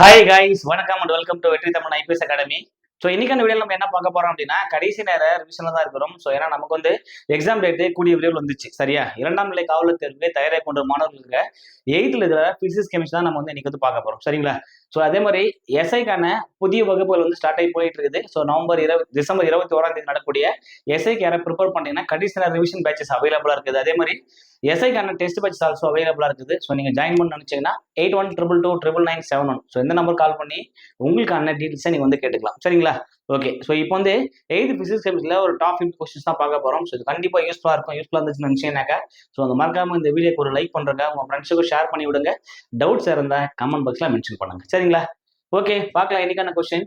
Hi guys வணக்கம் and welcome to Vetri Tamil IPS academy. So இன்னைக்கான video நம்ம என்ன பார்க்க போறோம் அப்படின்னா கடைசி நேர ரிவிஷன்ல தான் இருக்கிறோம். ஸோ ஏன்னா நமக்கு வந்து எக்ஸாம் டேட்டு கூடிய விரைவில் வந்துச்சு. சரியா? இரண்டாம் நிலை காவலர் தேர்வு தயாராக கொண்ட மாணவர்களுக்கு எயித்துல இதில் பிசிக்ஸ் கெமிஸ்ட்ரி தான் நம்ம வந்து இன்னைக்கு வந்து பார்க்க போறோம். சரிங்களா? ஸோ அதே மாதிரி எஸ்ஐக்கான புதிய வகுப்புகள் வந்து ஸ்டார்ட் ஆகி போயிட்டு இருக்குது ஸோ நவம்பர் இருபது டிசம்பர் இருபத்தி ஓராம் தேதி நடக்கக்கூடிய எஸ்ஐக்கு யாரை ப்ரிப்பேர் பண்ணீங்கன்னா கண்டிஷனர் ரிவிஷன் பேச்சஸ் அவைலபிளாக இருக்குது. அதே மாதிரி எஸ்ஐக்கான டெஸ்ட் பேட்ச் ஆல்சோ அவைலபிளாக இருக்குது. ஸோ நீங்கள் ஜாயின் பண்ண நினச்சிங்கன்னா eight one triple two triple nine seven one so இந்த நம்பர் கால் பண்ணி உங்களுக்கான டீட்டெயில்ஸை நீங்கள் வந்து கேட்டுக்கலாம். சரிங்களா? ஓகே ஸோ இப்போ வந்து எய்த் பிசிக்ஸ் கெமிஸ்ட்ரியில் ஒரு டாப் ஃபிஃப்டி கொஸ்டின்ஸ் தான் பார்க்க போகிறோம் ஸோ இது கண்டிப்பாக யூஸ்ஃபுல்லாக இருக்கும். யூஸ்ஃபுல்லாக இருந்துச்சுன்னு நினச்சிங்கனாக்கா ஸோ அந்த மறக்காமல் இந்த வீடியோக்கு ஒரு லைக் பண்ணுறங்க உங்கள் ஃப்ரெண்ட்ஸுக்கும் ஷேர் பண்ணி விடுங்க டவுட்ஸ் இருந்தால் கமெண்ட் பாக்ஸில் மென்ஷன் பண்ணுங்க சரிங்களா? ஓகே பார்க்கலாம் இன்னைக்கான கொஸ்டின்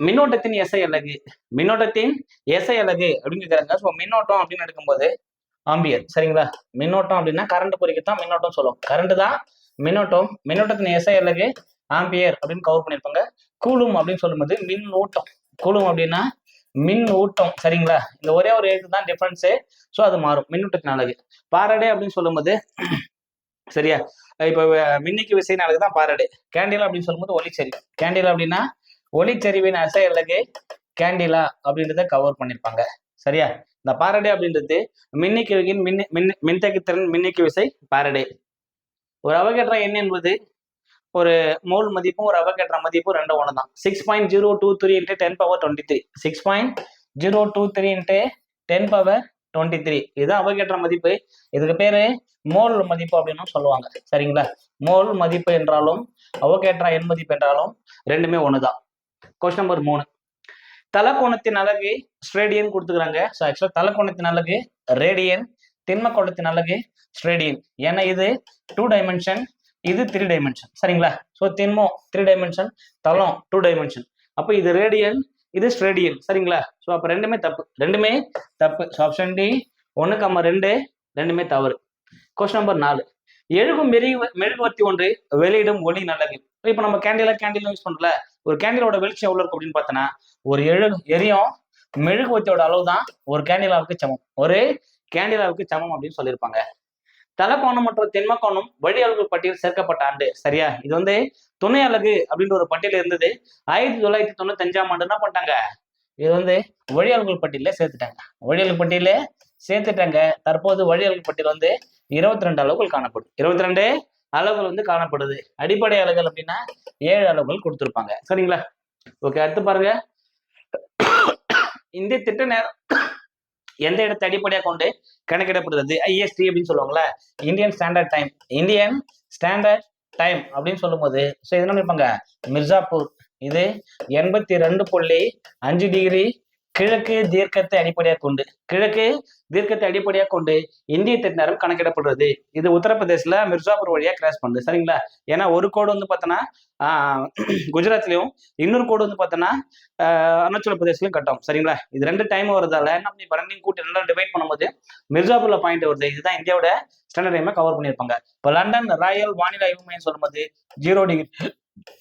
மின்னோட்டத்தின் எஸ்ஐ அலகு. மின்னோட்டத்தின் எஸ்ஐ அலகு அப்படின்னு கேட்குறாங்க ஸோ மின்னோட்டம் அப்படின்னு எடுக்கும்போது ஆம்பியர் சரிங்களா? மின்னோட்டம் அப்படின்னா கரண்ட் குறிக்க தான் மின்னோட்டம் சொல்லும். கரண்ட் தான் மின்னோட்டம். மின்னோட்டத்தின் எஸ்ஐ அலகு ஆம்பியர் அப்படின்னு கவர் பண்ணியிருப்பாங்க. கூலும் அப்படின்னு சொல்லும்போது மின் ஊட்டம் கூலும் அப்படின்னா மின் ஊட்டம் சரிங்களா? இந்த ஒரே ஒரு எழுத்து தான் டிஃபரன்ஸு ஸோ அது மாறும். மின்னூட்டத்தின் அழகு பாரடே அப்படின்னு சொல்லும்போது சரியா? இப்போ மின்னிக்கு விசைனாலுக்கு தான் பாரடு. கேண்டிலா அப்படின்னு சொல்லும்போது ஒளிச்சரிவு கேண்டிலா அப்படின்னா ஒளிச்சரிவின் அசை கேண்டிலா அப்படின்றத கவர் பண்ணியிருப்பாங்க சரியா? இந்த பாரடே அப்படின்றது மின்னிக்குவின் மின் மின் மின்தகித்திறன் மின்னிக்கு விசை பாரடே. ஒரு அவகேற்ற எண் என்பது ஒரு மோல் மதிப்பும் ஒரு அவகேற்ற மதிப்பும் ரெண்டு ஒன்று தான் six point zero two three into ten power twenty three six point zero two three into ten power twenty three இதுதான் அவகேற்ற மதிப்பு. இதுக்கு பேரு மோல் மதிப்பு அப்படின்னு சொல்லுவாங்க. சரிங்களா? மோல் மதிப்பு என்றாலும் அவகேற்ற எண் மதிப்பு என்றாலும் ரெண்டுமே ஒண்ணுதான். கொஸ்டின் நம்பர் மூணு. தலக்கோணத்தின் அழகு ஸ்ட்ரேடியன் கொடுத்துக்கிறாங்க. ஸோ ஆக்சுவலாக தலக்கோணத்தின் அழகு ரேடியன் திண்ம கோணத்தின் அழகு ஸ்ட்ரேடியன் ஏன்னா இது டூ டைமென்ஷன் இது த்ரீ டைமென்ஷன் சரிங்களா? ஸோ திண்மம் த்ரீ டைமென்ஷன் தளம் டூ டைமென்ஷன் அப்போ இது ரேடியன் இது ஸ்ட்ரேடியன் சரிங்களா? ஸோ அப்போ ரெண்டுமே தப்பு. ரெண்டுமே தப்பு. ஸோ ஆப்ஷன் டி ஒன்று கம்மா ரெண்டு ரெண்டுமே தவறு. கொஸ்டின் நம்பர் நாலு. எழுகும் மெரி மெழுகுவர்த்தி ஒன்று வெளியிடும் ஒளி நல்லது. இப்போ நம்ம கேண்டில கேண்டில் யூஸ் பண்ணல ஒரு கேண்டிலோட வெளிச்சம் எவ்வளோ இருக்கும் அப்படின்னு பார்த்தோன்னா ஒரு எழு எரியும் மெழுகுவர்த்தியோட அளவு தான் ஒரு கேண்டிலாவுக்கு சமம். ஒரு கேண்டிலாவுக்கு சமம் அப்படின்னு சொல்லியிருப்பாங்க. தலக்கோணம் மற்றும் தென்மக்கோணம் வழி அலகு பட்டியல் சேர்க்கப்பட்ட ஆண்டு. சரியா? இது வந்து துணை அலகு அப்படின்ற ஒரு பட்டியல் இருந்தது. ஆயிரத்தி தொள்ளாயிரத்தி தொண்ணூத்தி அஞ்சாம் ஆண்டு என்ன பண்ணிட்டாங்க? இது வந்து வழியாளர்கள் அலகுகள் பட்டியல சேர்த்துட்டாங்க. வழி பட்டியல சேர்த்துட்டாங்க. தற்போது வழி பட்டியல் வந்து இருபத்தி ரெண்டு அளவுகள் காணப்படும். இருபத்தி ரெண்டு அளவுகள் வந்து காணப்படுது. அடிப்படை அலகுகள் அப்படின்னா ஏழு அளவுகள் கொடுத்துருப்பாங்க. சரிங்களா? ஓகே அடுத்து பாருங்க. இந்த திட்ட நேரம் எந்த இடத்தை அடிப்படையாக கொண்டு கணக்கிடப்படுறது ஐஎஸ்டி அப்படின்னு சொல்லுவாங்கல்ல. Indian standard time Indian standard time அப்படின்னு சொல்லும்போது ஸோ இது என்ன நினைப்பாங்க மிர்சாப்பூர். இது எண்பத்தி ரெண்டு புள்ளி அஞ்சு டிகிரி கிழக்கு தீர்க்கத்தை அடிப்படையாக கொண்டு கிழக்கு தீர்க்கத்தை அடிப்படையாக கொண்டு இந்திய தென்னரம் கணக்கிடப்படுறது. இது உத்தரப்பிரதேசில் மிர்சாபூர் வழியாக கிராஸ் பண்ணுது. சரிங்களா? ஏன்னா ஒரு கோடு வந்து பார்த்தோன்னா குஜராத்லயும் இன்னொரு கோடு வந்து பார்த்தோன்னா அருணாச்சல பிரதேசலையும் கட்டும். சரிங்களா? இது ரெண்டு டைம் வருதால என்ன பண்ணி இப்போ ரெண்டையும் கூட்டி ரெண்டும் டிவைட் பண்ணும்போது மிர்சாபூரில் பாயிண்ட் வருது. இதுதான் இந்தியாவோட ஸ்டாண்டர்ட் டைமை கவர் பண்ணியிருப்பாங்க. இப்போ லண்டன் ராயல் வானிலை ஆய்வு மையம் சொல்லும்போது ஜீரோ டிகிரி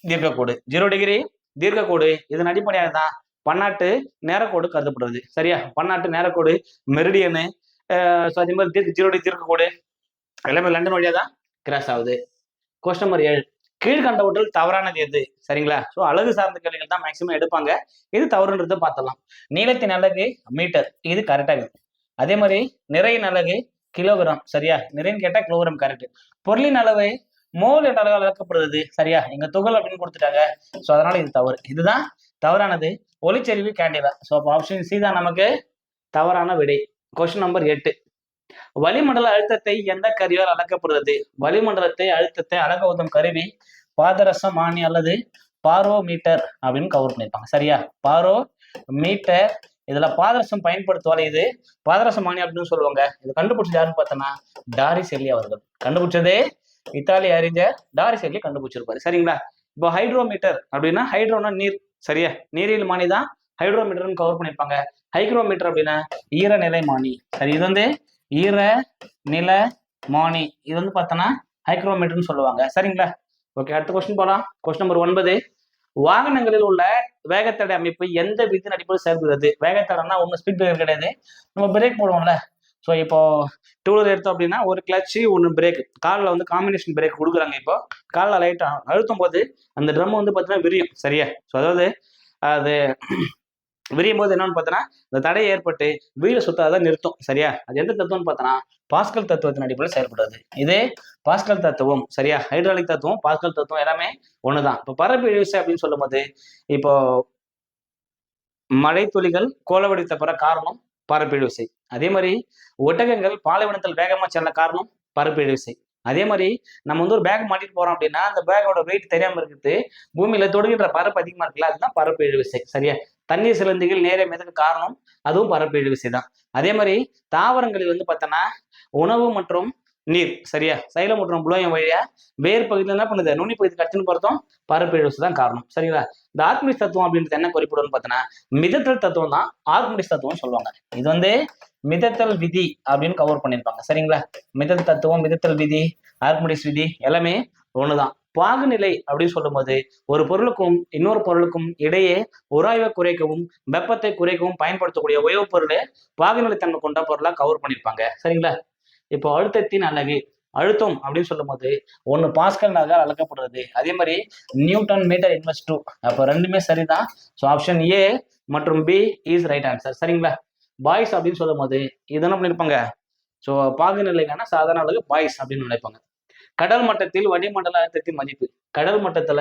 தீர்க்கக்கோடு ஜீரோ டிகிரி தீர்க்கக்கோடு இதன் அடிப்படையாக தான் பன்னாட்டு நேரக்கோடு கருதப்படுறது சரியா? பன்னாட்டு நேரக்கோடு மெரிடியனு ஸோ அதே மாதிரி தீர்க்க ஜீரோடி டிகிரி தீர்க்கக்கோடு எல்லாமே லண்டன் வழியாக தான் கிராஸ் ஆகுது. கொஸ்டின் நம்பர் ஏழு. கீழ்கண்டவற்றில் தவறானது எது? சரிங்களா? ஸோ அழகு சார்ந்த கேள்விகள் தான் மேக்சிமம் எடுப்பாங்க. இது தவறுன்றதை பார்த்தலாம் நீளத்தின் அழகு மீட்டர். இது கரெக்டாக அதே மாதிரி நிறையின் அழகு கிலோகிராம் சரியா? நிறைன்னு கேட்டால் கிலோகிராம் கரெக்ட் பொருளின் அளவு மோல் என்ற அளவில் அளக்கப்படுறது சரியா? எங்க துகள் அப்படின்னு கொடுத்துட்டாங்க. ஸோ அதனால இது தவறு. இதுதான் தவறானது ஒளிச்செறிவு கேண்டிலா ஸோ அப்போ ஆப்ஷன் சி தான் நமக்கு தவறான விடை. கொஸ்டின் நம்பர் எட்டு. வளிமண்டல அழுத்தத்தை எந்த கருவியால் அளக்கப்படுகிறது? வளிமண்டலத்தை அழுத்தத்தை அளக்க உதவும் கருவி பாதரசம் ஆணி அல்லது பாரோ மீட்டர் அப்படின்னு கவர் பண்ணியிருப்பாங்க சரியா? பாரோ மீட்டர் இதுல பாதரசம் பயன்படுத்துவால இது பாதரசம் ஆணி அப்படின்னு சொல்லுவாங்க. இது கண்டுபிடிச்சது யாருன்னு பார்த்தோன்னா டாரி செல்லி அவர்கள். கண்டுபிடிச்சதே இத்தாலி அறிஞர் டாரி செல்லி கண்டுபிடிச்சிருப்பாரு. சரிங்களா? இப்போ ஹைட்ரோமீட்டர் அப்படின்னா ஹைட்ரோனா நீர் சரியா? நீரில் மானி தான் ஹைட்ரோமீட்டர்னு கவர் பண்ணியிருப்பாங்க ஹைக்ரோமீட்டர் அப்படின்னா ஈரநிலை மானி சரி இது வந்து ஈர நில மானி இது வந்து பார்த்தோன்னா ஹைக்ரோமீட்டர்னு சொல்லுவாங்க. சரிங்களா? ஓகே அடுத்த கொஸ்டின் போகலாம் கொஸ்டின் நம்பர் ஒன்பது. வாகனங்களில் உள்ள வேகத்தடை அமைப்பு எந்த விதியின் அடிப்படையில் செயல்படுகிறது? வேகத்தடைனா ஒன்றும் ஸ்பீட் பிரேக்கர் கிடையாது. நம்ம பிரேக் போடுவோம்ல. ஸோ இப்போ டூ வீலர் எடுத்தோம் அப்படின்னா ஒரு கிளச்சு ஒன்று பிரேக் காலில் வந்து காம்பினேஷன் பிரேக் கொடுக்குறாங்க இப்போ. காலில் லைட்டாக அழுத்தும் போது அந்த ட்ரம் வந்து பார்த்தீங்கன்னா விரியும் சரியா? ஸோ அதாவது அது விரியும் போது என்னன்னு பார்த்தோன்னா இந்த தடை ஏற்பட்டு வீல சுத்தாதான் நிறுத்தும் சரியா? அது எந்த தத்துவம்னு பார்த்தோன்னா பாஸ்கல் தத்துவத்தின் அடிப்படையில் செயல்படுறது. இதே பாஸ்கல் தத்துவம் சரியா? ஹைட்ராலிக் தத்துவம் பாஸ்கல் தத்துவம் எல்லாமே ஒண்ணுதான். இப்போ பரப்பு இழுவிசை அப்படின்னு சொல்லும்போது இப்போ மழை துளிகள் கோலவடித்த பிற காரணம் பரப்பு விசை அதே மாதிரி ஒட்டகங்கள் பாலைவனத்தில் வேகமாக செல்ல காரணம் பரப்பு விசை அதே மாதிரி நம்ம வந்து ஒரு பேக் மாட்டிட்டு போறோம் அப்படின்னா அந்த பேக்கோட வெயிட் தெரியாம இருக்குது. பூமியில தொடுகின்ற பரப்பு அதிகமா இருக்குல்ல அதுதான் பரப்பு இழுவிசை சரியா? தண்ணீர் சிலந்திகள் நேரே மிதக்க காரணம் அதுவும் பரப்பு இழுவிசை தான். அதே மாதிரி தாவரங்களில் வந்து பார்த்தோன்னா உணவு மற்றும் நீர். சரியா? சைலம் மற்றும் புலோயம் வழியா. வேர் பகுதியில் என்ன பண்ணுது? நுனி பகுதி கட்சின்னு பார்த்தோம் பரப்பு தான் காரணம். சரிங்களா? இந்த ஆர்குமிஸ் தத்துவம் அப்படின்றது என்ன குறிப்பிடும்னு பார்த்தீங்கன்னா மிதத்தல் தத்துவம் தான் ஆர்குமிஸ் தத்துவம் சொல்லுவாங்க. இது வந்து மிதத்தல் விதி அப்படின்னு கவர் பண்ணியிருப்பாங்க. சரிங்களா? மிதல் தத்துவம் மிதத்தல் விதி ஆர்க்மிடிஸ் விதி எல்லாமே ஒண்ணுதான். பாகுநிலை அப்படின்னு சொல்லும்போது ஒரு பொருளுக்கும் இன்னொரு பொருளுக்கும் இடையே உராய்வை குறைக்கவும் வெப்பத்தை குறைக்கவும் பயன்படுத்தக்கூடிய உயவு பொருளை பாகுநிலை தன்மை கொண்ட பொருளா கவர் பண்ணியிருப்பாங்க. சரிங்களா? இப்போ அழுத்தத்தின் அழகு அழுத்தம் அப்படின்னு சொல்லும்போது ஒன்று பாஸ்கல் நகர் அளக்கப்படுறது. அதே மாதிரி நியூட்டன் மீட்டர் இன்வெஸ்ட் டூ. அப்போ ரெண்டுமே சரிதான். ஸோ ஆப்ஷன் ஏ மற்றும் பி இஸ் ரைட் ஆன்சர் சரிங்களா? பாய்ஸ் அப்படின்னு சொல்லும்போது இது என்ன பண்ணியிருப்பாங்க ஸோ பாகுநிலைக்கான சாதாரண அளவு பாய்ஸ் அப்படின்னு நினைப்பாங்க. கடல் மட்டத்தில் வளிமண்டல அழுத்தத்தின் மதிப்பு. கடல் மட்டத்துல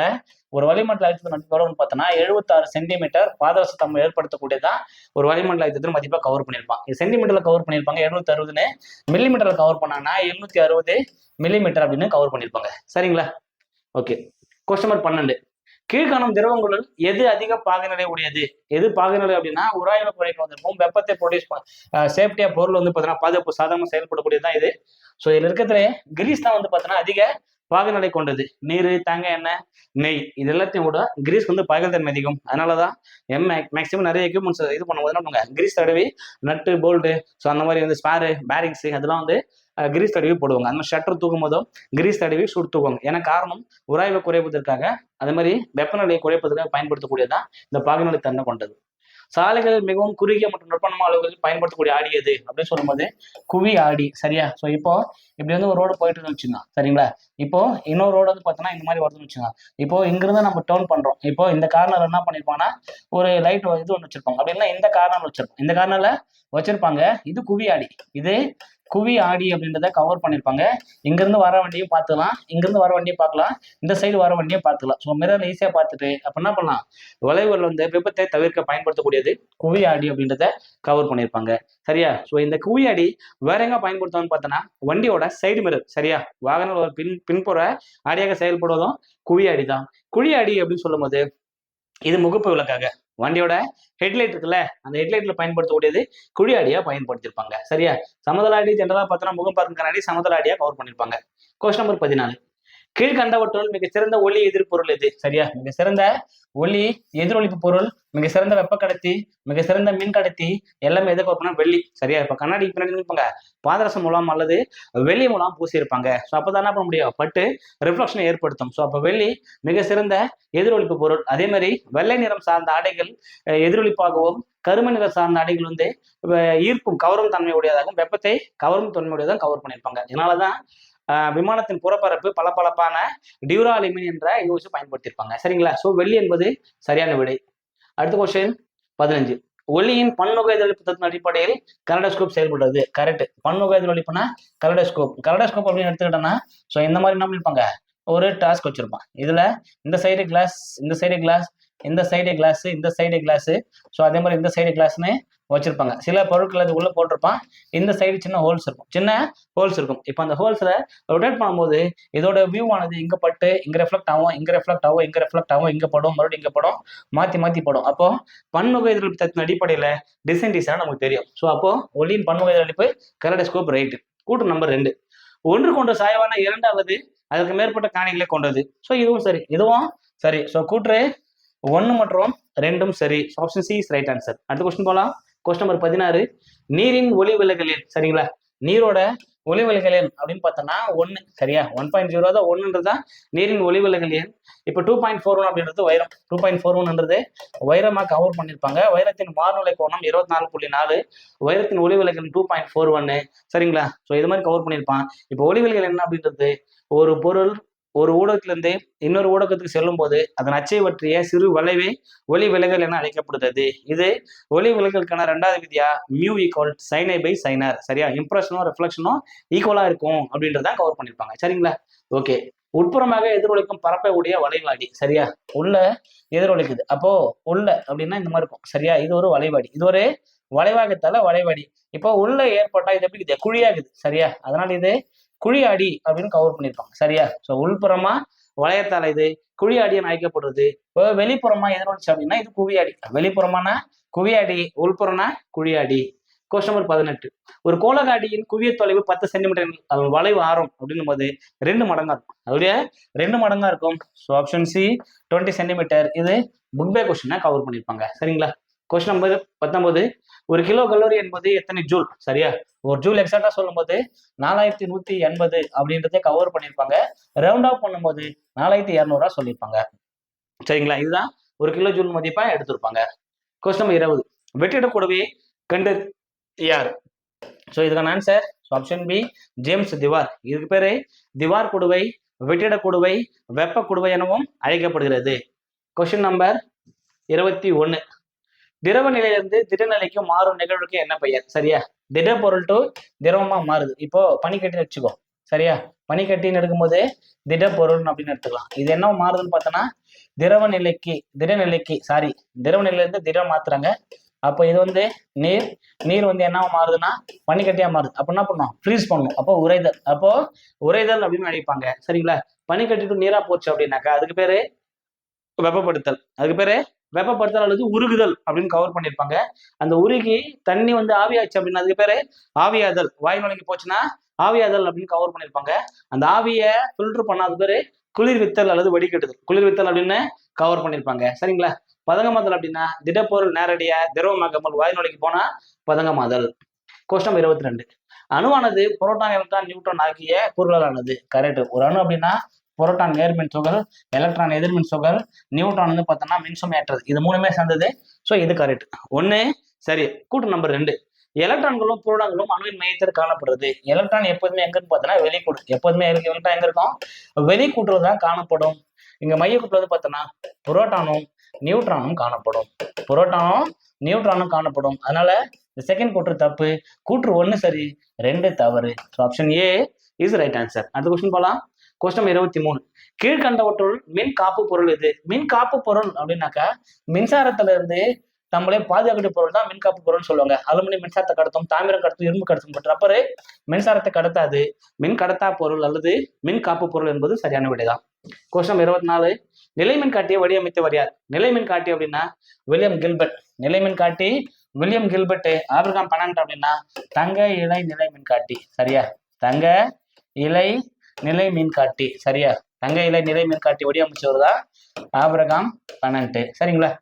ஒரு வளிமண்டல அழுத்தத்தின் மதிப்போட பார்த்தோம்னா பார்த்தோன்னா எழுபத்தாறு சென்டிமீட்டர் பாதரச தம்மை ஏற்படுத்தக்கூடியதான் ஒரு வளிமண்டல அழுத்தத்தின் மதிப்பா கவர் பண்ணியிருப்பான் இது சென்டிமீட்டர்ல கவர் பண்ணியிருப்பாங்க எழுநூத்தி அறுபதுன்னு மில்லிமீட்டர்ல கவர் பண்ணாங்கன்னா எழுநூத்தி அறுபது மில்லிமீட்டர் அப்படின்னு கவர் பண்ணியிருப்பாங்க. சரிங்களா? ஓகே கொஸ்டின் நம்பர் பன்னெண்டு. கீழ்காணும் திரவங்களுள் எது அதிக பாகுநிலை உடையது? எது பாகுநிலை அப்படின்னா உராய்வை குறைப்பதற்கும் வெப்பத்தை ப்ரொடியூஸ் சேஃப்டியா பொருள் வந்து பார்த்தீங்கன்னா பாதுகாப்பு சாதகமாக செயல்படக்கூடியதுதான் இது. ஸோ இதுல இருக்கிறதுல கிரீஸ் தான் வந்து பார்த்தீங்கன்னா அதிக பாகுநிலை கொண்டது. நீர் தங்க எண்ணெய் நெய் இது எல்லாத்தையும் கூட கிரீஸ் வந்து பாகல்தன்மை அதிகம். அதனாலதான் எம் மேக்ஸிமம் நிறைய எக்யூப்மெண்ட்ஸ் இது பண்ணும்போது என்ன பண்ணுவாங்க கிரீஸ் தடவி நட்டு போல்ட்டு ஸோ அந்த மாதிரி வந்து ஸ்பேரு பேரிங்ஸ் அதெல்லாம் வந்து கிரீஸ் தடவி போடுவாங்க. அந்த மாதிரி ஷட்டர் தூக்கும் போதும் கிரீஸ் தடவி சுட்டு தூக்குவாங்க. ஏன்னா காரணம் உராய்வை குறைப்பதற்காக அதே மாதிரி வெப்பநிலையை குறைப்பதற்காக பயன்படுத்தக்கூடியதான் இந்த பாகுநிலை தன்மை கொண்டது. சாலைகள் மிகவும் குறுகிய மற்றும் நுட்பமான அளவுகளில் பயன்படுத்தக்கூடிய ஆடி எது? அப்படின்னு சொல்லும்போது குவி ஆடி சரியா? ஸோ இப்போ இப்படி வந்து ஒரு ரோடு போயிட்டு வச்சுங்க சரிங்களா? இப்போ இன்னொரு ரோடு வந்து பார்த்தோன்னா இந்த மாதிரி வருதுன்னு வச்சுங்க இப்போ இங்கிருந்து நம்ம டேர்ன் பண்றோம். இப்போ இந்த கார்னர் என்ன பண்ணிருப்பாங்கன்னா ஒரு லைட் இது ஒன்று வச்சிருப்பாங்க. அப்படின்னா இந்த கார்னர் வச்சிருப்போம் இந்த கார்னர்ல வச்சிருப்பாங்க. இது குவி ஆடி. இது குவி ஆடி அப்படின்றத கவர் பண்ணியிருப்பாங்க இங்கேருந்து வர வண்டியும் பார்த்துக்கலாம். இங்கேருந்து வர வண்டியும் பார்க்கலாம். இந்த சைடு வர வண்டியும் பார்த்துக்கலாம். ஸோ மிரர் ஈஸியாக பார்த்துட்டு அப்போ என்ன பண்ணலாம்? வளைவுகள் வந்து விபத்தை தவிர்க்க பயன்படுத்தக்கூடியது குவி ஆடி அப்படின்றத கவர் பண்ணியிருப்பாங்க சரியா? ஸோ இந்த குவி ஆடி வேற எங்க பயன்படுத்துவான்னு பார்த்தோன்னா வண்டியோட சைடு மிரர் சரியா? வாகனம் ஒரு பின் பின்புற ஆடியாக செயல்படுவதும் குவி ஆடி தான் குழி ஆடி அப்படின்னு சொல்லும்போது இது முகப்பு விளக்காக. வண்டியோட ஹெட்லைட் இருக்குல்ல அந்த ஹெட்லைட்ல பயன்படுத்தக்கூடியது குழியாடியா பயன்படுத்தியிருப்பாங்க. சரியா? சமதலாடி ஜென்ரலா பார்த்தோம்னா முகம் பார்க்கும் கண்ணாடி சமதள கவர் பண்ணிருப்பாங்க கொஸ்டின் நம்பர் பதினாலு. கீழ்கண்டவற்றுள் மிக சிறந்த ஒளி எதிர்பொருள் எது? சரியா? மிக சிறந்த ஒளி எதிரொலிப்பு பொருள் மிக சிறந்த வெப்ப கடத்தி மிக சிறந்த மின் கடத்தி எல்லாமே எதை பார்ப்போம்னா வெள்ளி. சரியா? இப்ப கண்ணாடி பின்னாடி இருப்பாங்க பாதரசம் மூலம் அல்லது வெள்ளி மூலம் பூசியிருப்பாங்க. ஸோ அப்பதான் என்ன பண்ண முடியும்? பட்டு ரிஃப்ளக்ஷனை ஏற்படுத்தும். ஸோ அப்போ வெள்ளி மிக சிறந்த எதிரொலிப்பு பொருள். அதே மாதிரி வெள்ளை நிறம் சார்ந்த ஆடைகள் அஹ், எதிரொலிப்பாகவும் கருமை நிறம் சார்ந்த ஆடைகள் வந்து ஈர்க்கும் ஈர்ப்பும் கவரும் தன்மை உடையதாகவும் வெப்பத்தை கவரும் தன்மை உடையதாக கவர் பண்ணியிருப்பாங்க. இதனால தான் விமானத்தின் புறப்பரப்பு பளபளப்பான டியூராலிமின் என்ற யூஸ் பயன்படுத்தியிருப்பாங்க. சரிங்களா? ஸோ வெள்ளி என்பது சரியான விடை. அடுத்த கொஸ்டின் பதினஞ்சு. ஒளியின் பன்முக எதிரொலிப்பு தத்துவத்தின் அடிப்படையில் கலடோஸ்கோப் செயல்படுறது. கரெக்ட் பன்முக எதிரொலிப்புனா கலடோஸ்கோப் கரடோஸ்கோப் அப்படின்னு எடுத்துக்கிட்டோம்னா ஸோ இந்த மாதிரி என்ன பண்ணிருப்பாங்க ஒரு டாஸ்க் வச்சிருப்பான். இதுல இந்த சைடு கிளாஸ் இந்த சைடு கிளாஸ் இந்த சைடு கிளாஸு இந்த சைடு கிளாஸு ஸோ அதே மாதிரி இந்த சைடு கிளாஸ்னு வச்சுருப்பாங்க. சில பொருட்கள் அது உள்ளே போட்டிருப்பான். இந்த சைடு சின்ன ஹோல்ஸ் இருக்கும். சின்ன ஹோல்ஸ் இருக்கும். இப்போ அந்த ஹோல்ஸில் ரொட்டேட் பண்ணும்போது இதோட வியூ ஆனது இங்கே பட்டு இங்கே ரெஃப்ளெக்ட் ஆகும் இங்கே ரெஃப்ளெக்ட் ஆகும் இங்கே ரெஃப்ளெக்ட் ஆகும் இங்கே படும் மறுபடியும் இங்கே படும் மாற்றி மாற்றி படும். அப்போது பன்முக எதிர்ப்பு அடிப்படையில் டிசைன் டிசைனாக நமக்கு தெரியும். ஸோ அப்போ ஒளியின் பன்முக எதிரொலிப்பு கரடஸ்கோப் ரைட் கூட்டு நம்பர் ரெண்டு. ஒன்று கொண்ட சாய்வான இரண்டாவது அதுக்கு மேற்பட்ட காணிகளை கொண்டது. ஸோ இதுவும் சரி. இதுவும் சரி. ஸோ கூற்று ஒன்று மற்றும் ரெண்டும் சரி. Option C is right answer அடுத்த கொஸ்டின் போகலாம் கொஸ்டின் நம்பர் பதினாறு. நீரின் ஒளி விலகலில் சரிங்களா? நீரோட ஒளிவிலகல் எண் அப்படின்னு பார்த்தோம்னா ஒன்று சரியா? ஒன் பாயிண்ட் ஜீரோ தான் ஒன்றுன்றது தான் நீரின் ஒளிவிலகல் எண் இப்போ டூ பாயிண்ட் ஃபோர் ஒன் அப்படின்றது வைரம் டூ பாயிண்ட் ஃபோர் ஒன்ன்றது வைரமாக கவர் பண்ணியிருப்பாங்க வைரத்தின் மாறுநிலை கோணம் இருபத்தி நாலு புள்ளி நாலு. வைரத்தின் ஒளி விலகல் டூ பாயிண்ட் ஃபோர் ஒன்னு சரிங்களா? ஸோ இது மாதிரி கவர் பண்ணியிருப்பான் இப்போ ஒளி விலகல் என்ன அப்படின்றது? ஒரு பொருள் ஒரு ஊடகத்திலிருந்து இன்னொரு ஊடகத்துக்கு செல்லும் போது அதன் அச்சை பற்றிய சிறு வளைவே ஒளி விலகல் என அழைக்கப்படுகிறது. இது ஒளி விலகலுக்கான ரெண்டாவது விதியா? Mu equal sine i by sine r சரியா? இம்ப்ரெஷனும் ரிஃப்ளெக்ஷனும் ஈக்குவலா இருக்கும் அப்படின்றத கவர் பண்ணியிருப்பாங்க சரிங்களா? ஓகே உட்புறமாக எதிரொலிக்கும் பரப்பை உடைய வளைவாடி. சரியா? உள்ள எதிரொலிக்குது. அப்போ உள்ள அப்படின்னா இந்த மாதிரி இருக்கும். சரியா? இது ஒரு வளைவாடி. இது ஒரு வளைவாகத்தால வளைவாடி. இப்போ உள்ள ஏற்பட்டா இது எப்படி? இருக்குது குழியாகுது. சரியா? அதனால இது குழியாடி அப்படின்னு கவர் பண்ணியிருப்பாங்க சரியா? ஸோ உள்புறமா வளையத்தால இது குழியாடி என அழைக்கப்படுறது. இப்போ வெளிப்புறமா எதிரொலிச்சு அப்படின்னா இது குவியாடி. வெளிப்புறமானா குவியாடி உள்புறம்னா குழியாடி. கொஸ்டின் நம்பர் பதினெட்டு. ஒரு கோலகாடியின் குவிய தொலைவு பத்து சென்டிமீட்டர் வளைவு ஆரம் அப்படின்னும் போது ரெண்டு மடங்கா இருக்கும். அதோடைய ரெண்டு மடங்கா இருக்கும். So option C twenty centimetre இது புக் பே கவர் பண்ணியிருப்பாங்க சரிங்களா? கொஸ்டின் நம்பர் பத்தொன்பது. ஒரு கிலோ கலோரி என்பது எத்தனை ஜூல்? சரியா? ஒரு ஜூல் எக்ஸாக்டா சொல்லும்போது நாலாயிரத்தி நூத்தி எண்பது அப்படின்றத கவர் பண்ணியிருப்பாங்க. ரவுண்ட் ஆஃப் பண்ணும்போது நாலாயிரத்தி இரநூறுவா சொல்லியிருப்பாங்க. சரிங்களா? இதுதான் ஒரு கிலோ ஜூல் மதிப்பா எடுத்திருப்பாங்க. கொஸ்டின் நம்பர் இருபது. வெற்றிடக்கூடவே கண்டு யார்? ஸோ இதுக்கான answer option B James Dewar. இதுக்கு பேரு திவார் குடுவை வெற்றிட குடுவை வெப்ப குடுவை எனவும் அழைக்கப்படுகிறது. கொஸ்டின் நம்பர் இருபத்தி ஒன்று திரவ நிலையிலிருந்து திடநிலைக்கு மாறும் நிகழ்வுக்கு என்ன பெயர் சரியா? திட பொருள் டு திரவமா மாறுது. இப்போ பனிக்கட்டின்னு வச்சுக்கோ. சரியா? பனிக்கட்டின்னு எடுக்கும்போது திட பொருள் அப்படின்னு எடுத்துக்கலாம். இது என்ன மாறுதுன்னு பார்த்தோன்னா திரவ நிலைக்கு திடநிலைக்கு சாரி திரவ நிலையிலிருந்து திடம் மாத்துறாங்க. அப்போ இது வந்து நீர் நீர் வந்து என்ன மாறுதுன்னா பனிக்கட்டியா மாறுது. அப்போ என்ன பண்ணும்? ஃப்ரீஸ் பண்ணும். அப்போ உறைதல். அப்போ உறைதல் அப்படின்னு நினைப்பாங்க. சரிங்களா? பனிக்கட்டிட்டு நீரா போச்சு அப்படின்னாக்கா அதுக்கு பேரு வெப்பப்படுத்தல். அதுக்கு பேரு வெப்பப்படுத்தல் அல்லது உருகுதல் அப்படின்னு கவர் பண்ணியிருப்பாங்க. அந்த உருகி தண்ணி வந்து ஆவியாச்சு அப்படின்னா அதுக்கு பேரு ஆவியாதல். வாயு நுழைக்கு போச்சுன்னா ஆவியாதல் அப்படின்னு கவர் பண்ணியிருப்பாங்க. அந்த ஆவியை ஃபில்டர் பண்ணாத பேரு குளிர்வித்தல் அல்லது வடிகட்டுதல் குளிர்வித்தல் அப்படின்னு கவர் பண்ணியிருப்பாங்க. சரிங்களா? பதங்கமாதல் அப்படின்னா திடப்பொருள் நேரடியா திரவமாகாமல் வாயு நுழைக்கு போனா பதங்கமாதல். கோஷ்டம் இருபத்தி ரெண்டு. அணுவானது புரோட்டான் எலக்ட்ரான் நியூட்ரான் ஆகிய பொருளானது கரெக்ட் ஒரு அணு அப்படின்னா புரோட்டான் நேர்மின் துகள் எலக்ட்ரான் எதிர்மின் துகள் நியூட்ரான் வந்து பார்த்தோம்னா மின்சுமையற்றது. இது மூணுமே சேர்ந்தது. ஸோ இது கரெக்ட் ஒன்று சரி கூட்டு நம்பர் ரெண்டு. எலக்ட்ரான்களும் புரோட்டான்களும் அணுவின் மையத்தில் காணப்படுறது. எலக்ட்ரான் எப்போதுமே எங்கன்னு பார்த்தோன்னா வெளிக்கூடு எப்போதுமே எலக்ட்ரான் எங்க இருக்கும்? வெளிக்கூட்டுறது தான் காணப்படும். இங்க மையக்கூட்டுல வந்து பார்த்தோன்னா புரோட்டானும் நியூட்ரானும் காணப்படும். புரோட்டானும் நியூட்ரானும் காணப்படும். அதனால இந்த செகண்ட் கூற்று தப்பு. கூற்று ஒன்று சரி ரெண்டு தவறு. So option A is right answer அடுத்த கொஸ்டின் போகலாம் கொஸ்டம் இருபத்தி மூணு. கீழ்கண்டவற்றுள் மின் காப்பு பொருள் இது. மின் காப்பு பொருள் அப்படின்னாக்கா மின்சாரத்துல இருந்து நம்மளே பாதுகாக்கிற பொருள் தான் மின்காப்பு பொருள்னு சொல்லுவாங்க. அலுமினியம் மின்சாரத்தை கடத்தும் தாமிரம் கடத்தும் இரும்பு கடத்தும். பட் ரப்பரு மின்சாரத்தை கடத்தாது. மின் கடத்தா பொருள் அல்லது மின் காப்பு பொருள் என்பது சரியான விடைதான் கோஷம் இருபத்தி நாலு. நிலைமின் காட்டியை வடிவமைத்தவர் யார்? நிலைமின் காட்டி அப்படின்னா வில்லியம் கில்பர்ட். நிலைமின் காட்டி வில்லியம் கில்பர்ட். ஆபிரகாம் பன்னெண்டு அப்படின்னா தங்க இலை நிலை மின்காட்டி சரியா? தங்க இலை நிலை மின்காட்டி. சரியா? தங்க இலை நிலை மின்காட்டி வடிவமைச்சவர் தான் ஆபிரகாம் பன்னெண்டு. சரிங்களா?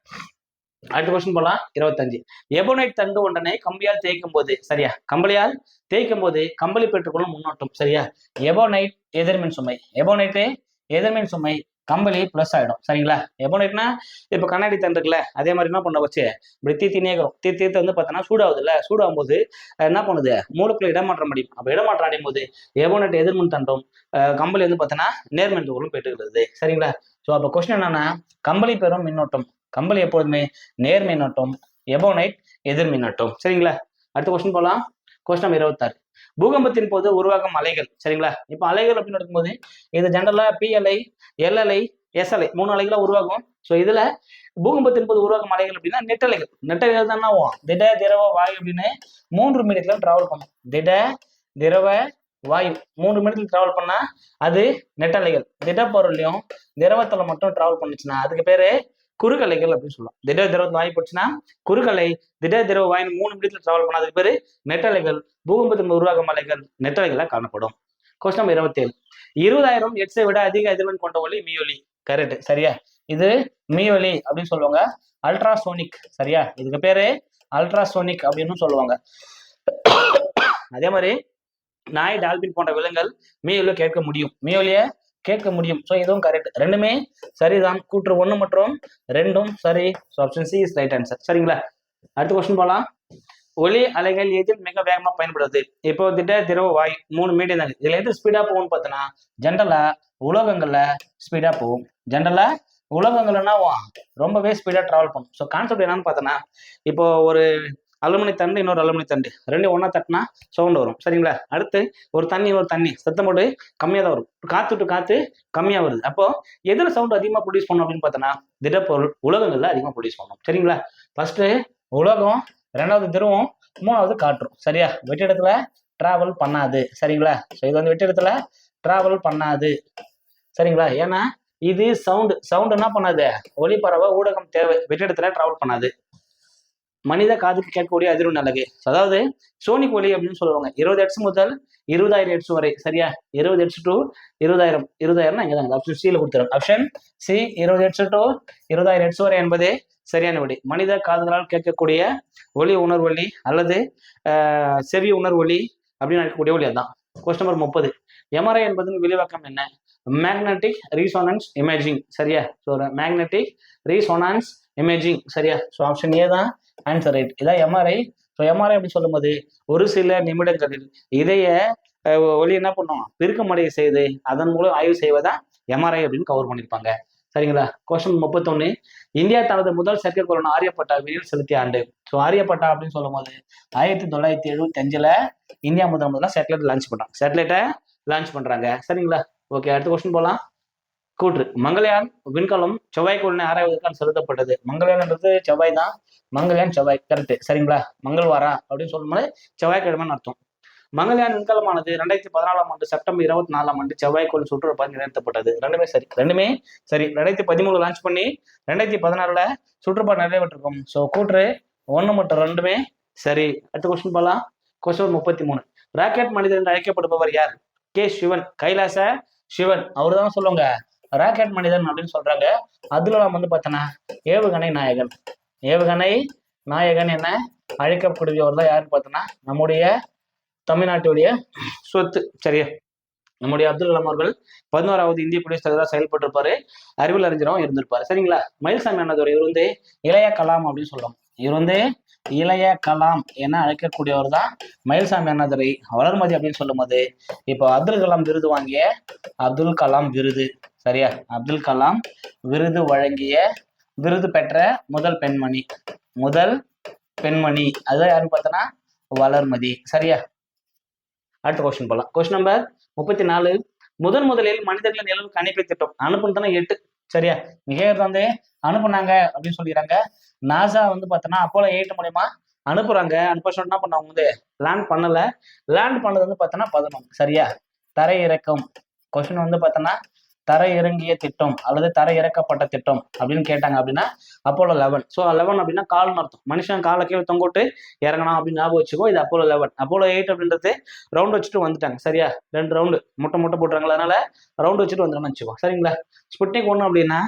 அடுத்த கொஸ்டின் போலாம். இருபத்தஞ்சு. எபோனைட் தண்டு ஒன்றனை கம்பியால் தேய்க்கும் போது சரியா? கம்பளியால் தேய்க்கும் போது கம்பளி பெற்றுக்கொள்ளும் முன்னோட்டம் சரியா? எபோனைட் எதிர்மின் சுமை. எபோனைட்டு எதிர்மின் சுமை கம்பளி ப்ளஸ் ஆகிடும் சரிங்களா? எபோனைட்னா இப்போ கண்ணாடி தண்டு இருக்குல்ல அதே மாதிரி என்ன பண்ண வச்சு இப்படி தீத்தினே இருக்கிறோம். தீ தீர்த்து வந்து பார்த்தோன்னா சூடாகுது இல்லை சூடாகும் போது என்ன பண்ணுது? மூலக்குள்ள இடமாற்றம் அடையும் அப்போ இடமாற்றம் அடையும் போது எபோனைட் எதிர்மின் தண்டும். கம்பளி வந்து பார்த்தோன்னா நேர்மின் துகளும் பெற்றுக்கிறது சரிங்களா? ஸோ அப்போ கொஸ்டின் என்னன்னா கம்பளி பெறும் மின்னோட்டம். கம்பளி எப்பொழுதுமே நேர் மின்னோட்டம் எபோனைட் எதிர் மின்னோட்டம் சரிங்களா? அடுத்த கொஸ்டின் போகலாம் கொஸ்டின் இருபத்தாறு. பூகம்பத்தின் போது உருவாகும் அலைகள். சரிங்களா? இப்போ அலைகள் அப்படின்னு எடுக்கும்போது இது ஜென்ரலா பிஎல்ஐ எல்எல்ஐ எஸ்எல்ஐ மூணு அலைகளா உருவாகும். ஸோ இதுல பூகம்பத்தின் போது உருவாகும் அலைகள் அப்படின்னா நெட்டலைகள் நெட்டலைகள் தானே ஆகும். திட திரவ வாயு அப்படின்னு மூன்று மீட்டர்ல டிராவல் பண்ணும். திட திரவ வாயு மூன்று மீட்டர்ல டிராவல் பண்ணா அது நெட்டலைகள் திடப்பொருள்லையும் திரவத்துல மட்டும் டிராவல் பண்ணுச்சுன்னா அதுக்கு பேரு குறுகலைகள் அப்படின்னு சொல்லலாம். திட திரவத்து வாயு போச்சுன்னா குறுகலை திட திரவ வாயின் மூணு மீட்டர்ல டிராவல் பண்ணா அதுக்கு பேரு நெட்டலைகள் பூகம்பத்தின் உருவாகும் அலைகள் நெட்டலைகளாக காணப்படும். கொஸ்டின் நம்பர் இருபத்தி ஏழு இருபதாயிரம் எட்ஸை விட அதிக அதிர்வெண் கொண்ட ஒளி மியொலி. கரெக்ட் சரியா? இது மியொலி அப்படின்னு சொல்லுவாங்க. அல்ட்ராசோனிக் சரியா? இதுக்கு பேரு அல்ட்ராசோனிக் அப்படின்னு சொல்லுவாங்க. அதே மாதிரி நாய் டால்பின் போன்ற விலங்குகள் மீயொலியை கேட்க முடியும். மீயொலியை கேட்க முடியும். ஸோ இதுவும் கரெக்ட் ரெண்டுமே சரிதான். கூற்று ஒன்று மற்றும் ரெண்டும் சரி. So option C is right answer சரிங்களா? அடுத்த கொஸ்டின் போகலாம் ஒளி அலைகள் எதில் மிக வேகமாக பயன்படுது. இப்போ திட்ட திரவ வாய் மூணு மீடியம் தான் இதில் எது ஸ்பீடாக போகும்னு பார்த்தோன்னா ஜென்ரலாக உலோகங்களில் ஸ்பீடாக போகும். ஜென்ரலாக உலோகங்கள்னா ரொம்பவே ஸ்பீடாக ட்ராவல் பண்ணும். ஸோ கான்செப்ட் என்னன்னு பார்த்தோன்னா இப்போ ஒரு அலுமினி தண்டு இன்னொரு அலுமினி தண்டு. ரெண்டு ஒன்றா தட்டினா சவுண்ட் வரும். சரிங்களா? அடுத்து ஒரு தண்ணி ஒரு தண்ணி. சத்தம் போட்டு கம்மியாக தான் வரும். காற்று விட்டு காற்று கம்மியாக வருது. அப்போது எதில் சவுண்ட் அதிகமாக ப்ரொடியூஸ் பண்ணும் அப்படின்னு பார்த்தோன்னா திடப்பொருள் உலகங்களில் அதிகமாக ப்ரொடியூஸ் பண்ணும் சரிங்களா? ஃபர்ஸ்ட்டு உலகம் ரெண்டாவது திரவம் மூணாவது காற்றும் சரியா? வெற்றிடத்துல ட்ராவல் பண்ணாது. சரிங்களா? ஸோ இது வந்து வெற்றிடத்துல ட்ராவல் பண்ணாது. சரிங்களா? ஏன்னா இது சவுண்டு சவுண்டு என்ன பண்ணாது? ஒளிபரவ ஊடகம் தேவை. வெற்றிடத்துல ட்ராவல் பண்ணாது. மனித காதுக்கு கேட்கக்கூடிய அதிர்வு அலகு அதாவது சோனிக் ஒலி அப்படின்னு சொல்லுவாங்க. இருபது எட்ஸ் முதல் இருபதாயிரம் எட்ஸ் வரை. சரியா? இருபது எட்ஸ் டு இருபதாயிரம். இருபதாயிரம் இங்கே தான் ஆப்ஷன் சியில் கொடுத்துருங்க ஆப்ஷன் சி இருபது எட்ஸ் டு இருபதாயிரம் எட்ஸ் வரை என்பது சரியான விடை மனித காதுகளால் கேட்கக்கூடிய ஒலி உணர்வொலி அல்லது ஆஹ், செவி உணர்வொலி அப்படின்னு அழைக்கக்கூடிய ஒலி அதுதான். கொஸ்டின் நம்பர் முப்பது. எம்ஆர்ஐ என்பதன் விரிவாக்கம் என்ன? மேக்னெட்டிக் ரீசோனன்ஸ் இமேஜிங் சரியா? ஸோ மேக்னெட்டிக் ரீசோனன்ஸ் இமேஜிங் சரியா? ஸோ ஆப்ஷன் ஏ தான் ஆன்சர் ரைட் இதான் எம்ஆர்ஐ ஸோ எம்ஆர்ஐ அப்படி சொல்லும்போது ஒரு சில நிமிடங்களில் இதய ஒளி என்ன பண்ணும்? பெருக்கமடைய செய்து அதன் மூலம் ஆய்வு செய்வதா எம்ஆர்ஐ அப்படின்னு கவர் பண்ணியிருப்பாங்க சரிங்களா? கொஸ்டின் முப்பத்தொன்னு. இந்தியா தனது முதல் செயற்கைக்கோளன் ஆரியப்பட்டா வெளியில் செலுத்திய ஆண்டு. ஸோ ஆரியப்பட்டா அப்படின்னு சொல்லும்போது ஆயிரத்தி தொள்ளாயிரத்தி எழுபத்தி அஞ்சுல இந்தியா முதல் முதல்ல சேட்டலைட் லான்ச் பண்றாங்க. சேட்டலைட்டை லான்ச் பண்றாங்க. சரிங்களா? ஓகே அடுத்த கொஸ்டின் போகலாம் கூற்று. மங்கள்யான் விண்கலம் செவ்வாய்க்கோளினை ஆராய்வதற்கான செலுத்தப்பட்டது. மங்கள்யான்ன்றது செவ்வாய் தான். மங்கள்யான் செவ்வாய். கரெக்ட் சரிங்களா? மங்கள்வாரா அப்படின்னு சொல்லும்போது செவ்வாய்க்கிழமைன்னு அர்த்தம். மங்கள்யான் விண்கலமானது ரெண்டாயிரத்தி பதினாலாம் ஆண்டு செப்டம்பர் இருபத்தி நாலாம் ஆண்டு செவ்வாய்க்கோள் சுற்றுப்பாதை நிறைவேற்றப்பட்டது ரெண்டுமே சரி. ரெண்டுமே சரி. ரெண்டாயிரத்தி பதிமூணு லான்ச் பண்ணி ரெண்டாயிரத்தி பதினாறுல சுற்றுப்பாடு நிறைவேற்றிருக்கும். ஸோ கூற்று ஒன்று மற்றும் ரெண்டுமே சரி. அடுத்த கொஸ்டின் போகலாம் கொஸ்டின் முப்பத்தி மூணு. ராக்கெட் மனிதன் என்று அழைக்கப்படுபவர் யார்? கே. சிவன். கைலாச சிவன். அவர் தான் சொல்லுவாங்க ராக்கெட் மனிதன் அப்படின்னு சொல்றாங்க. அதுல நம்ம வந்து பார்த்தோன்னா ஏவுகணை நாயகன். ஏவுகணை நாயகன் என்ன? அழைக்கக்கூடியவர் தான் யாருன்னு பார்த்தோன்னா நம்முடைய தமிழ்நாட்டுடைய சொத்து. சரியா? நம்முடைய அப்துல் கலாம் அவர்கள் பதினோராவது இந்திய குடியரசுத் தலைவராக செயல்பட்டிருப்பாரு. அறிவியல் அறிஞரும் இருந்திருப்பாரு. சரிங்களா? மயில்சாமி அண்ணாதுரை இவர் வந்து இளைய கலாம் அப்படின்னு சொல்லுவோம் இவர் வந்து இளைய கலாம் என அழைக்கக்கூடியவர் தான் மயில்சாமி அண்ணாதுரை. வளர்மதி அப்படின்னு சொல்லும்போது இப்போ அப்துல் கலாம் விருது வாங்கிய அப்துல் கலாம் விருது. சரியா? அப்துல் கலாம் விருது வழங்கிய விருது பெற்ற முதல் பெண்மணி. முதல் பெண்மணி. அதுதான் யாருன்னு பார்த்தோன்னா வளர்மதி. சரியா? அடுத்த கொஸ்டின் போகலாம் கொஸ்டின் நம்பர் முப்பத்தி நாலு முதன் முதலில் மனிதர்கள் நிலவுக்கு அனுப்பி திட்டம் அனுப்புனதுனா எட்டு. சரியா? மிக வந்து அனுப்புனாங்க அப்படின்னு சொல்லிடுறாங்க. நாசா வந்து பார்த்தோன்னா அப்போலோ எயிட் மூலயமா அனுப்புறாங்க. அனுப்ப சொன்னா பண்ண பண்ணாங்க வந்து லேண்ட் பண்ணல. லேண்ட் பண்ணது வந்து பார்த்தோன்னா பதினொன்று சரியா? தரை இறக்கம். கொஸ்டின் வந்து பார்த்தோன்னா தரை இறங்கிய திட்டம் அல்லது தரை இறக்கப்பட்ட திட்டம் அப்படின்னு கேட்டாங்க அப்படின்னா அப்போலோ லெவன் ஸோ லெவன் அப்படின்னா கால்னு அர்த்தம். மனுஷன் காலை கீழே தொங்கிட்டு இறங்கணும் அப்படின்னு ஞாபகம் வச்சுக்கோ இது அப்போலோ லெவன் அப்போலோ எயிட் அப்படின்றது ரவுண்ட் வச்சுட்டு வந்துட்டாங்க. சரியா? ரெண்டு ரவுண்டு முட்டை முட்டை போட்டுறாங்களா அதனால ரவுண்ட் வச்சுட்டு வந்துடணும்னு வச்சுக்கோ. சரிங்களா? ஸ்புட்னிக் ஒன்று அப்படின்னா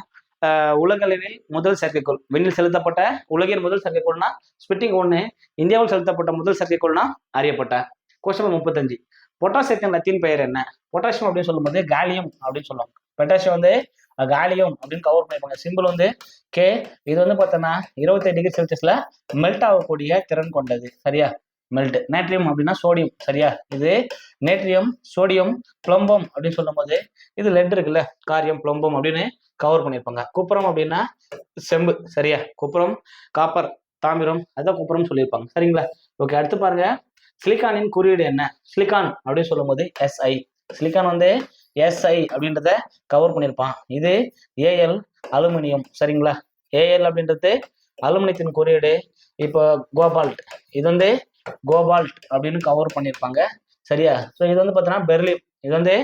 உலகளவில் முதல் செயற்கைக்கோள். விண்ணில் செலுத்தப்பட்ட உலகின் முதல் செயற்கைக்கோள்னா ஸ்பிட்டிங் ஒன்று இந்தியாவில் செலுத்தப்பட்ட முதல் செயற்கைக்கோள்னா அறியப்பட்ட. கொஸ்டின் முப்பத்தஞ்சு. பொட்டாசியத்தின் லத்தின் பெயர் என்ன? பொட்டாசியம் அப்படின்னு சொல்லும்போது காலியம் அப்படின்னு சொல்லுவாங்க. பொட்டாசியம் வந்து காலியம் அப்படின்னு கவர் பண்ணிருப்பாங்க. சிம்பிள் வந்து கே இது வந்து பார்த்தோன்னா இருபத்தி டிகிரி செல்சியஸில் மெல்ட் ஆகக்கூடிய திறன் கொண்டது. சரியா? மெல்ட் நேட்ரியம் அப்படின்னா சோடியம் சரியா? இது நேட்ரியம் சோடியம் புளம்பம் அப்படின்னு சொல்லும்போது இது லெட் இருக்குல்ல? காரியம் புளம்பம் அப்படின்னு கவர் பண்ணியிருப்பாங்க. குப்புறம் அப்படின்னா செம்பு. சரியா? குப்புறம் காப்பர் தாமிரம் அதான் குப்புறம் சொல்லியிருப்பாங்க. சரிங்களா? ஓகே அடுத்து பாருங்க. சிலிக்கானின் குறியீடு என்ன? சிலிக்கான் அப்படின்னு சொல்லும்போது எஸ்ஐ சிலிக்கான் வந்து எஸ்ஐ அப்படின்றத கவர் பண்ணியிருப்பான். இது ஏஎல் அலுமினியம். சரிங்களா? ஏஎல் அப்படின்றது அலுமினியத்தின் குறியீடு. இப்போ கோபால்ட். இது வந்து கோபால்ட் அப்படின்னு கவர் பண்ணியிருப்பாங்க சரியா? ஸோ இது வந்து பார்த்தோன்னா பெர்லியம் இது வந்து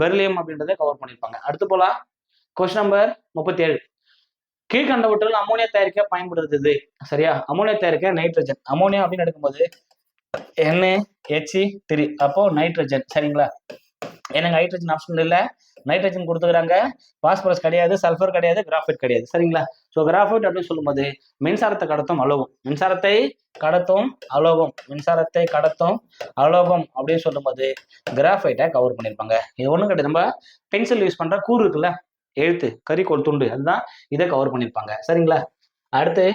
பெர்லியம் அப்படின்றத கவர் பண்ணியிருப்பாங்க அடுத்து போலாம். கொஸ்டின் நம்பர் முப்பத்தி ஏழு கீழ்கண்டவற்றில் அமோனியா தயாரிக்க பயன்படுத்துது. சரியா? அமோனியா தயாரிக்க நைட்ரஜன் அமோனியா அப்படின்னு எடுக்கும்போது என்ஏ ஹெச்இ த்ரீ அப்போ நைட்ரஜன் சரிங்களா? எனக்கு ஹைட்ரஜன் ஆப்ஷன் இல்லை. நைட்ரஜன் கொடுத்துக்கிறாங்க. பாஸ்பரஸ் கிடையாது சல்ஃபர் கிடையாது கிராஃபைட் கிடையாது. சரிங்களா? ஸோ கிராஃபைட் அப்படின்னு சொல்லும்போது மின்சாரத்தை கடத்தும் அலோகம். மின்சாரத்தை கடத்தும் அலோகம். மின்சாரத்தை கடத்தும் அலோகம் அப்படின்னு சொல்லும்போது கிராஃபைட்டை கவர் பண்ணியிருப்பாங்க இது ஒன்றும் கிடையாது. நம்ம பென்சில் யூஸ் பண்ணுற கூறு இருக்குல்ல? எழுத்து கரிக்கோள் துண்டு. அதுதான் இதை கவர் பண்ணியிருப்பாங்க சரிங்களா? அடுத்து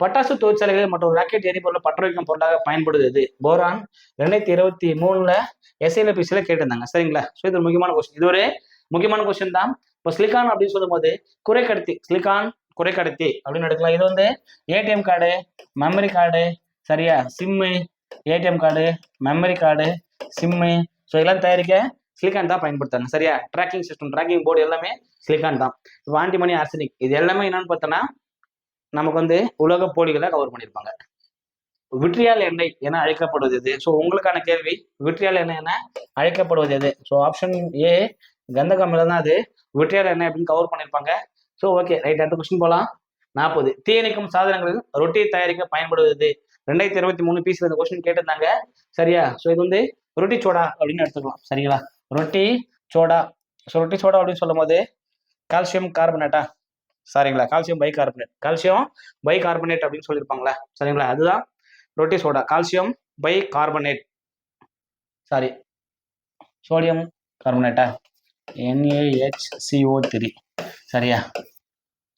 பட்டாசு தொழிற்சாலைகள் மற்றும் ராக்கெட் எரிபொருளை பற்ற வைக்கும் பொருளாக பயன்படுது இது போரான் ரெண்டாயிரத்தி இருபத்தி மூணுல எஸ்எல்பிசியில் கேட்டிருந்தாங்க. சரிங்களா? ஸோ இது ஒரு முக்கியமான கொஸ்டின் இது ஒரு முக்கியமான கொஸ்டின் தான். இப்போ சிலிக்கான் அப்படின்னு சொல்லும்போது குறைக்கடத்தி சிலிக்கான் குறைக்கடத்தி அப்படின்னு எடுக்கலாம். இது வந்து ஏடிஎம் கார்டு மெமரி கார்டு சரியா? SIM ATM card memory card SIM so இதெல்லாம் தயாரிக்க சிலிக்கான் தான் பயன்படுத்தாங்க சரியா? ட்ராக்கிங் சிஸ்டம் ட்ராக்கிங் போர்டு எல்லாமே சிலிகான் தான். இப்போ ஆன்டிமணி ஆர்சனிக் இது எல்லாமே என்னன்னு பார்த்தோன்னா நமக்கு வந்து உலக போலிகளை கவர் பண்ணியிருப்பாங்க விட்ரியால் எண்ணெய் என அழைக்கப்படுவது எது? ஸோ உங்களுக்கான கேள்வி விட்ரியால் எண்ணெய் என அழைக்கப்படுவது எது? ஸோ ஆப்ஷன் ஏ கந்தகமில தான் அது. விட்ரியால் எண்ணெய் அப்படின்னு கவர் பண்ணியிருப்பாங்க ஸோ ஓகே ரைட் அடுத்த கொஸ்டின் போகலாம் நாற்பது. தீயணைக்கும் சாதனங்களில் ரொட்டி தயாரிக்க பயன்படுவது எது? ரெண்டாயிரத்தி இருபத்தி மூணு பீஸ்ல இந்த கொஸ்டின் கேட்டிருந்தாங்க. சரியா? ஸோ இது வந்து ரொட்டி சோடா அப்படின்னு எடுத்துக்கலாம். சரிங்களா? ரொட்டி சோடா. ஸோ ரொட்டி சோடா அப்படின்னு சொல்லும் போது கால்சியம் கார்பனேட்டா சரிங்களா? Calcium bi carbonate calcium bi carbonate அப்படின்னு சொல்லியிருப்பாங்களே. சரிங்களா? அதுதான் ரொட்டி soda. Calcium bi carbonate sorry sodium கார்பனேட்டா NAHCO three சரியா?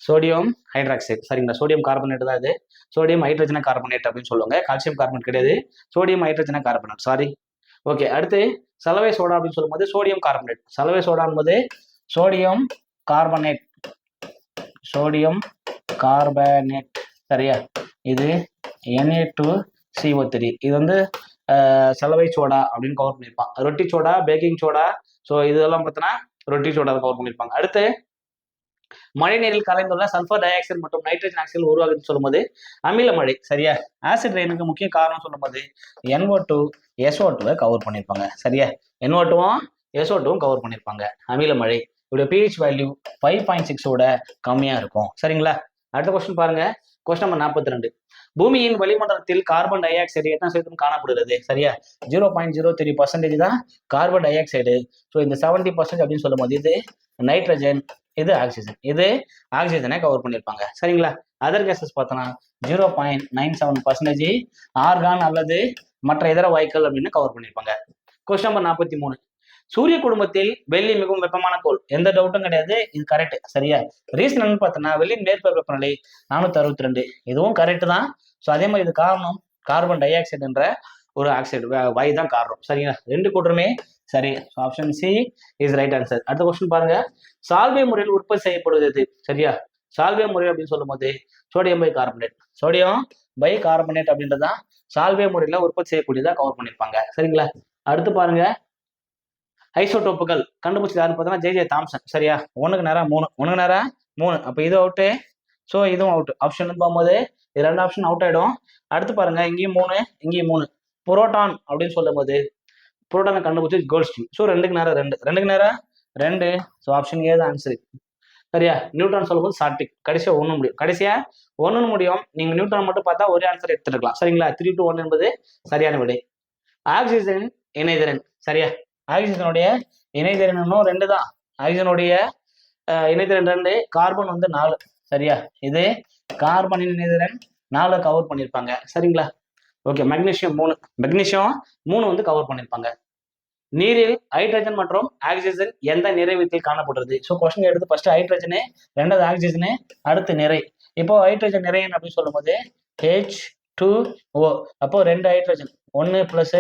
சோடியம் ஹைட்ராக்சைடு சரிங்களா? சோடியம் கார்பனேட் தான் இது. சோடியம் ஹைட்ரஜன கார்பனேட் அப்படின்னு சொல்லுவாங்க. கால்சியம் கார்பனேட் கிடையாது. Sodium hydrogen carbonate sorry okay அடுத்து சலவை சோடா அப்படின்னு சொல்லும்போது சோடியம் கார்பனேட் சலவை soda sodium carbonate sodium carbonate. சரியா? இது என்ஏ டூ சிஓ த்ரீ இது வந்து சலவை சோடா அப்படின்னு கவர் பண்ணியிருப்பான். ரொட்டி சோடா பேக்கிங் சோடா ஸோ இதெல்லாம் பார்த்தோன்னா ரொட்டி சோடா கவர் பண்ணியிருப்பாங்க. அடுத்து மழை நீரில் கலைந்துள்ள சல்ஃபர் டை ஆக்சைடு மற்றும் நைட்ரஜன் ஆக்சைடு உருவாகுதுன்னு சொல்லும்போது அமில மழை. சரியா? ஆசிட் ரெயினுக்கு முக்கிய காரணம் சொல்லும்போது என்ஓ டூ எஸ்ஓ டூவை கவர் பண்ணியிருப்பாங்க. சரியா? என்ஓ டூவும் எஸ்ஓ டூவும் கவர் பண்ணியிருப்பாங்க. அமில மழை. இதோட பிஹெச் வேல்யூ ஃபைவ் பாயிண்ட் சிக்ஸோட கம்மியாக இருக்கும். சரிங்களா? அடுத்த கொஸ்டின் பாருங்க. கொஸ்டின் நம்பர் நாற்பத்தி ரெண்டு பூமியின் வளிமண்டலத்தில் கார்பன் டை ஆக்சைடு எத்தனை சதவீதம் காணப்படுகிறது? சரியா? Zero point zero three percentage தான் கார்பன் டை ஆக்சைடு ஸோ இந்த செவன்டி பர்சன்ட் அப்படின்னு சொல்லும்போது இது நைட்ரஜன் இது ஆக்சிஜன் இது ஆக்சிஜனை கவர் பண்ணியிருப்பாங்க. சரிங்களா? அதர் கேசஸ் பார்த்தோன்னா zero point nine seven percentage argon அல்லது மற்ற இதர வாய்க்கள் அப்படின்னு கவர் பண்ணியிருப்பாங்க. கொஸ்டின் நம்பர் நாற்பத்தி மூணு. சூரிய குடும்பத்தில் வெள்ளி மிகவும் வெப்பமான கோள். எந்த டவுட்டும் கிடையாது. இது கரெக்ட் சரியா? ரீசன் பார்த்தோன்னா வெள்ளியின் மேற்பரப்பு வெப்பநிலை நானூத்தி அறுபத்தி ரெண்டு இதுவும் கரெக்ட் தான். ஸோ அதே மாதிரி இது காரணம் கார்பன் டை ஆக்சைடுன்ற ஒரு ஆக்சைடு வை தான் காரணம். சரிங்களா? ரெண்டு கூட்டருமே சரி. Option C is right answer அடுத்த கொஸ்டின் பாருங்க. சால்வே முறையில் உற்பத்தி செய்யப்படுவது சரியா? சால்வே முறை அப்படின்னு சொல்லும்போது sodium bi carbonate sodium bi carbonate அப்படின்றதான் சால்வே முறையில் உற்பத்தி செய்யக்கூடியதாக கவர் பண்ணியிருப்பாங்க. சரிங்களா? அடுத்து பாருங்க. ஐசோடோப்புகள் கண்டுபிடிச்சது யாருன்னு பார்த்தோன்னா ஜே ஜே தாம்சன் சரியா? ஒன்றுக்கு நேரம் மூணு. ஒன்றுக்கு நேரம் மூணு. அப்போ இது அவுட்டு ஸோ இதுவும் அவுட் ஆப்ஷன் போகும்போது இது ரெண்டு ஆப்ஷன் அவுட் ஆகிடும் அடுத்து பாருங்க இங்கேயும் மூணு இங்கேயும் மூணு. புரோட்டான் அப்படின்னு சொல்லும்போது புரோட்டானை கண்டுபிடிச்சி கோல்ஸ்டின் ஸோ ரெண்டுக்கு நேரம் ரெண்டு. ரெண்டுக்கு நேரம் ரெண்டு. ஸோ ஆப்ஷன் ஏ தான் ஆன்சர் சரியா? நியூட்ரான் சொல்லும்போது சாட்டிக் கடைசியாக ஒன்று முடியும். கடைசியாக ஒன்று முடியும். நீங்கள் நியூட்ரான் மட்டும் பார்த்தா ஒரே ஆன்சர் எடுத்துருக்கலாம் சரிங்களா? த்ரீ டு ஒன் என்பது சரியான விடை. ஆக்சிஜன் இணைதிறன். சரியா? ஆக்சிஜனுடைய இணைதிறனும் ரெண்டு தான் ஆக்சிஜனுடைய இணைதிறன் ரெண்டு கார்பன் வந்து நாலு. சரியா? இது கார்பனின் இணைதிறன் நாலு கவர் பண்ணியிருப்பாங்க சரிங்களா? ஓகே மெக்னீஷியம் மூணு. மெக்னீஷியம் மூணு வந்து கவர் பண்ணியிருப்பாங்க நீரில் ஹைட்ரஜன் மற்றும் ஆக்சிஜன் எந்த நிறைவியத்தில் காணப்படுறது ஸோ கொஸ்டின் எடுத்து ஃபர்ஸ்ட் ஹைட்ரஜனு ரெண்டாவது ஆக்சிஜனு அடுத்து நிறை. இப்போ ஹைட்ரஜன் நிறையன் அப்படின்னு சொல்லும்போது ஹெச் டூ ஓ அப்போ ரெண்டு ஹைட்ரஜன் ஒன்று ப்ளஸ்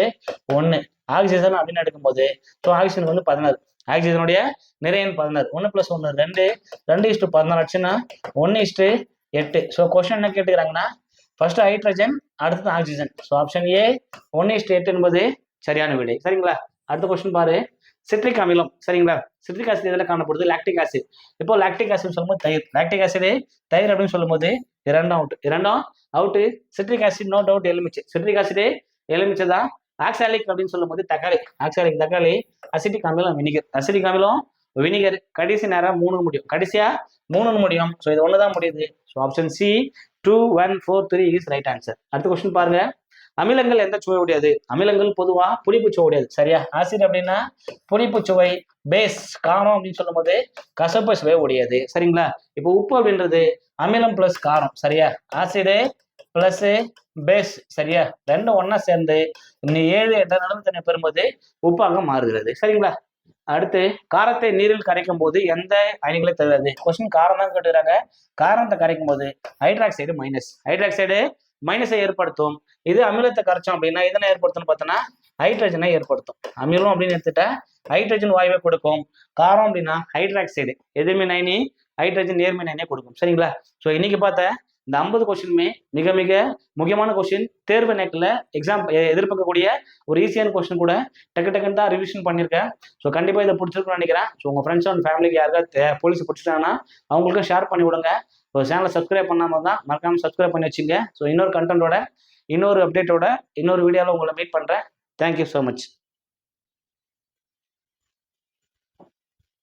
ஒன்று ஆக்சிஜன் அப்படின்னு எடுக்கும்போது ஸோ ஆக்சிஜன் வந்து பதினாறு. ஆக்சிஜனுடைய நிறையன் பதினாறு. ஒன்று ப்ளஸ் ஒன்று ரெண்டு ரெண்டு இஸ்டு பதினாறு ஆச்சுன்னா ஒன்று இஸ்டு எட்டு. ஸோ கொஸ்டின் என்ன கேட்டுக்கிறாங்கன்னா ஃபர்ஸ்ட் ஹைட்ரஜன் அடுத்தது ஆக்சிஜன். ஸோ ஆப்ஷன் ஏ ஒன்று இஸ்டு எட்டு என்பது சரியான விடை. சரிங்களா? அடுத்த கொஸ்டின் பாரு. சிட்ரிக் அமிலம். சரிங்களா? சிட்ரிக் ஆசிட் இதில் காணப்படுது? லாக்டிக் ஆசிட் இப்போ லாக்டிக் ஆசிட் சொல்லும்போது தயிர். லாக்டிக் ஆசிட் தயிர் அப்படின்னு சொல்லும்போது இரண்டும் அவுட் இரண்டும் out citric acid no doubt எலுமிச்சு. Citric acid எலுமிச்சை தான் ஆக்சாலிக் அப்படின்னு சொல்லும்போது தக்காளி. ஆக்சாலிக் தக்காளி அசிட்டிக் அமிலம் வினிகர். அசிட்டிக் அமிலம் வினிகர். கடைசி நேரம் மூணு முடியும். கடைசியா மூணு முடியும். ஸோ இது ஒன்று தான் முடியுது. So option C two one four three is right answer அடுத்த கொஸ்டின் பாருங்க. அமிலங்கள் எந்த சுவை உடையது? அமிலங்கள் பொதுவா புளிப்பு சுவை உடையது. சரியா? ஆசிட் அப்படின்னா புளிப்பு சுவை பேஸ் காரம் அப்படின்னு சொல்லும்போது கசப்பு சுவை உடையது. சரிங்களா? இப்போ உப்பு அப்படின்றது அமிலம் பிளஸ் காரம். சரியா? ஆசிடு பிளஸ் பேஸ் சரியா? ரெண்டும் ஒன்னா சேர்ந்து இன்னும் ஏழு என்ற நிலைமை பெறும்போது உப்பாக மாறுகிறது. சரிங்களா? அடுத்து காரத்தை நீரில் கரைக்கும் போது எந்த அயனிகளை தருவது கொஸ்டின் காரம் தான் கேட்டுக்கிறாங்க. காரத்தை கரைக்கும் போது ஹைட்ராக்சைடு மைனஸ் ஹைட்ராக்சைடு மைனஸை ஏற்படுத்தும். இது அமிலத்தை கரைச்சோம் அப்படின்னா எதனை ஏற்படுத்தும்னு பார்த்தோன்னா ஹைட்ரஜனை ஏற்படுத்தும். அமிலம் அப்படின்னு எடுத்துட்டா ஹைட்ரஜன் வாயுவை கொடுக்கும். காரம் அப்படின்னா ஹைட்ராக்சைடு எதிர்மின் அயனி ஹைட்ரஜன் நேர்மின் அயனியை கொடுக்கும். சரிங்களா? ஸோ இன்னைக்கு பார்த்தா இந்த ஐம்பது கொஸ்டினுமே மிக மிக முக்கியமான கொஸ்டின் தேர்வு நேக்கில் எக்ஸாம் எதிர்பார்க்கக்கூடிய ஒரு ஈஸியான கொஸ்டின் கூட டக்கு டக்குன்னு தான் ரிவிஷன் பண்ணியிருக்கேன். ஸோ கண்டிப்பாக இதை பிடிச்சிருக்குன்னு நினைக்கிறேன். ஸோ உங்கள் ஃப்ரெண்ட்ஸ் அண்ட் ஃபேமிலிக்கு யாருக்காவது போலீஸ் பிடிச்சிட்டாங்கன்னா அவங்களுக்கும் ஷேர் பண்ணி விடுங்க. ஸோ சேனலை சப்ஸ்கிரைப் பண்ணாமல் தான் மறக்காமல் சப்ஸ்கிரைப் பண்ணி வச்சுங்க. ஸோ இன்னொரு கண்டென்ட்டோட இன்னொரு அப்டேட்டோட இன்னொரு வீடியோவில் உங்களை மீட் பண்ணுறேன் தேங்க்யூ ஸோ மச்